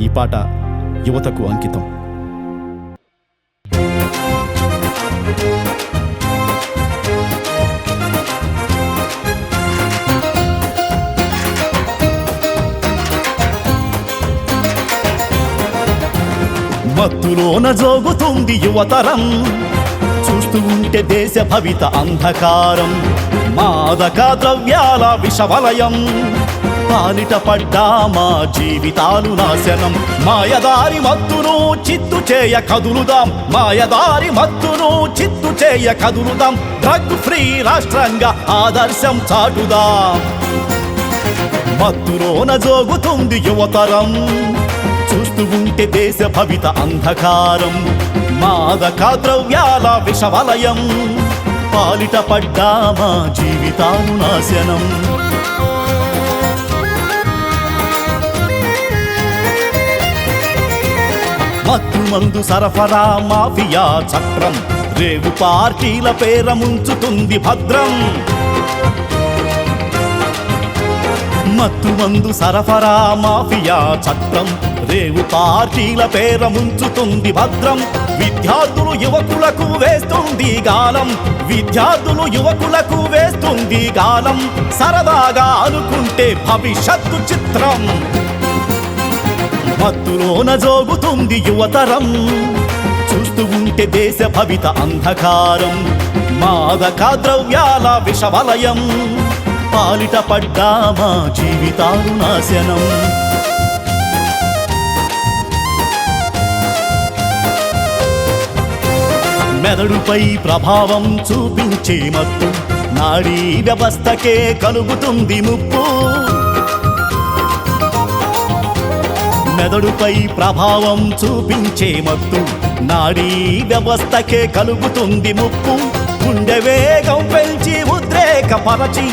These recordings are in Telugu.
ఈ పాట యువతకు అంకితం. మత్తులోన జోగుతుంది యువతరం. చూస్తూ ఉంటే దేశ భవిత అంధకారం. మాదక ద్రవ్యాల విషవలయం. పాలిట పడ్డా మా జీవితాలు నాశనం. మాయదారి మత్తును చిత్తు చేయ కదులుదాం. మాయదారి మత్తును చిత్తు చేయ కదులుదాం. డ్రగ్ ఫ్రీ రాష్ట్రంగా ఆదర్శం చాటుదాం. మత్తులోన జోగుతుంది యువతరం. చూస్తూ ఉంటే దేశ భవిత అంధకారం. మాదక ద్రవ్యాల విషవలయం. పాలిట పడ్డా మా నాశనం. మత్తుమందు సరఫరా మాఫియా చక్రం. రేవు పార్టీల పేర ముంచుతుంది భద్రం. మత్తుమందు సరఫరా మాఫియా చట్రం రేవు పార్టీల పేర ముంచుతుంది భద్రం. విద్యార్థులు యువకులకు వేస్తుంది గాలం. విద్యార్థులు యువకులకు వేస్తుంది గాలం. సరదాగా అనుకుంటే భవిష్యత్తు చిత్రం. మత్తులోన జోగుతుంది యువతరం. చూస్తూ ఉంటే దేశ భవిత అంధకారం. మాదక ద్రవ్యాల విషవలయం. పాలిట పడ్డామా జీవితాలు నాశనం. మెదడుపై ప్రభావం చూపించే మత్తు. నాడీ వ్యవస్థకే కలుగుతుంది ముప్పు. మెదడుపై ప్రభావం చూపించే మత్తు. నాడీ వ్యవస్థకే కలుగుతుంది ముప్పు. గుండె వేగం పెంచి ఉద్రేకపరచి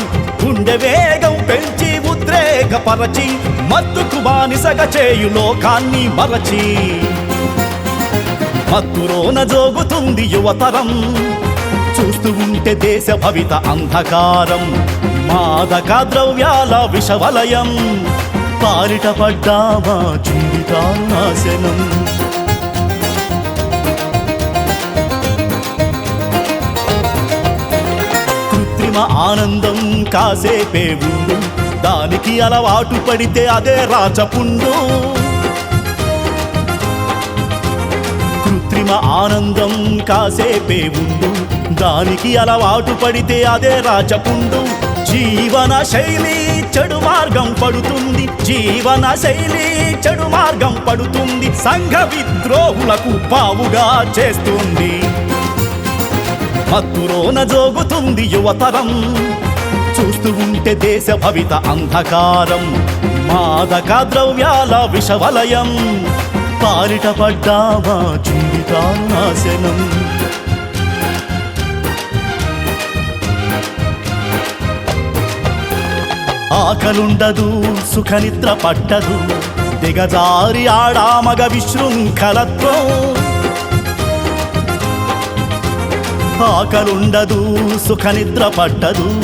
గుండె వేగం పెంచి ఉద్రేకపరచి మత్తుకు బానిసగ చేయు లోకాన్ని మరచి. మత్తులోన జోగుతుంది యువతరం. చూస్తూ ఉంటే దేశ భవిత అంధకారం. మాదక ద్రవ్యాల విషవలయం. పాలిట పడ్డా మా జీవితాలు నాశనం. కృత్రిమ ఆనందం కాసేపే ఉండు దానికి అలవాటు పడితే అదే రాచపుండు. కృత్రిమ ఆనందం కాసేపే ఉండు దానికి అలవాటు పడితే అదే రాచపుండు. జీవన శైలి చెడు మార్గం పడుతుంది. జీవన శైలి చెడు మార్గం పడుతుంది. సంఘ విద్రోహులకు పావుగా చేస్తుంది. మత్తులోన జోగుతుంది యువతరం. చూస్తూ ఉంటే దేశ భవిత అంధకారం. మాదక ద్రవ్యాల విషవలయం. పాలిట పడ్డా మా జీవితాలు నాశనం. ఆకలుండదు సుఖనిద్ర పట్టదు. దిగజారి ఆడామగ విశృంఖలత్వం. ఆకలుండదు సుఖనిద్ర పట్టదు.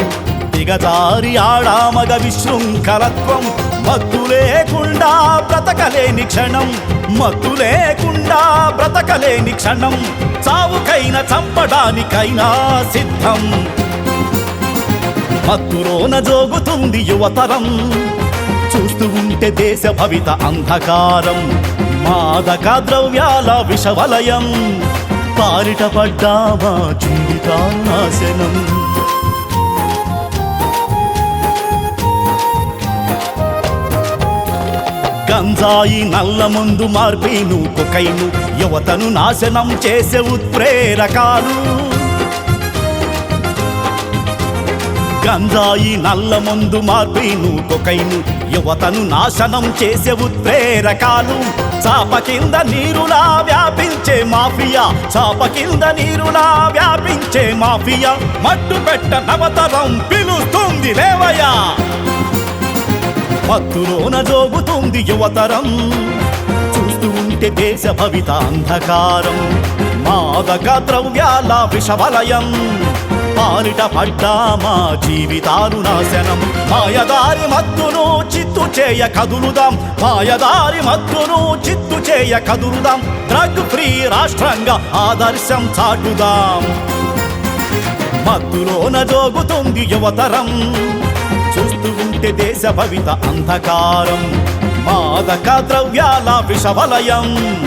దిగజారి ఆడామగ విశృంఖలత్వం. మత్తు లేకుండా బ్రతకలేని క్షణం. మత్తు లేకుండా బ్రతకలేని క్షణం. చావుకైన చంపడానికైనా సిద్ధం. మత్తులోన జోగుతుంది యువతరం. చూస్తూ ఉంటే దేశ భవిత అంధకారం. మాదక ద్రవ్యాల విషవలయం. పారిట పడ్డామా మా గంజాయి నల్ల ముందు మార్పీను కొకైను యువతను నాశనం చేసే ఉత్ప్రేరకాలు. గంజాయి నల్ల మందు మార్పిను కొకైను యువతను నాశనం చేసే ఉత్ప్రేరకాలు చాప కింద నీరులా వ్యాపించే మాఫియా. చాప కింద నీరులా వ్యాపించే మాఫియా. మట్టు పెట్ట నవతరం పిలుస్తుంది లేవయా మత్తులోన జోగుతుంది యువతరం. చూస్తూ ఉంటే దేశ భవిత అంధకారం. మాదక ద్రవ్యాల విషవలయం. పాలిట పడ్డా మా జీవితాలు నాశనం. మాయదారి మత్తును చిత్తు చేయ కదులుదాం. మాయదారి మత్తును చిత్తు చేయ కదులుదాం. డ్రగ్ ఫ్రీ రాష్ట్రంగా ఆదర్శం చాటుదాం. మత్తులోన జోగుతుంది యువతరం. చూస్తూ ఉంటే దేశ భవిత అంధకారం. మాదక ద్రవ్యాల విషవలయం.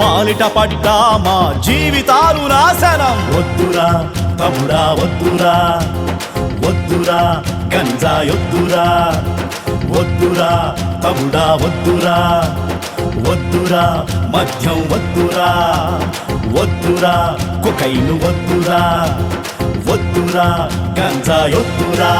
పాలిట పడ్డా మా జీవితాలు నాశనం. వద్దురా. తమ్ముడా వద్దురా వద్దురా గంజా యొద్దురా వద్దురా తమ్ముడా వద్దురా వద్దురా మద్యం వద్దురా వద్దురా కుకైను వద్దురా వద్దురా గంజా యొద్దురా.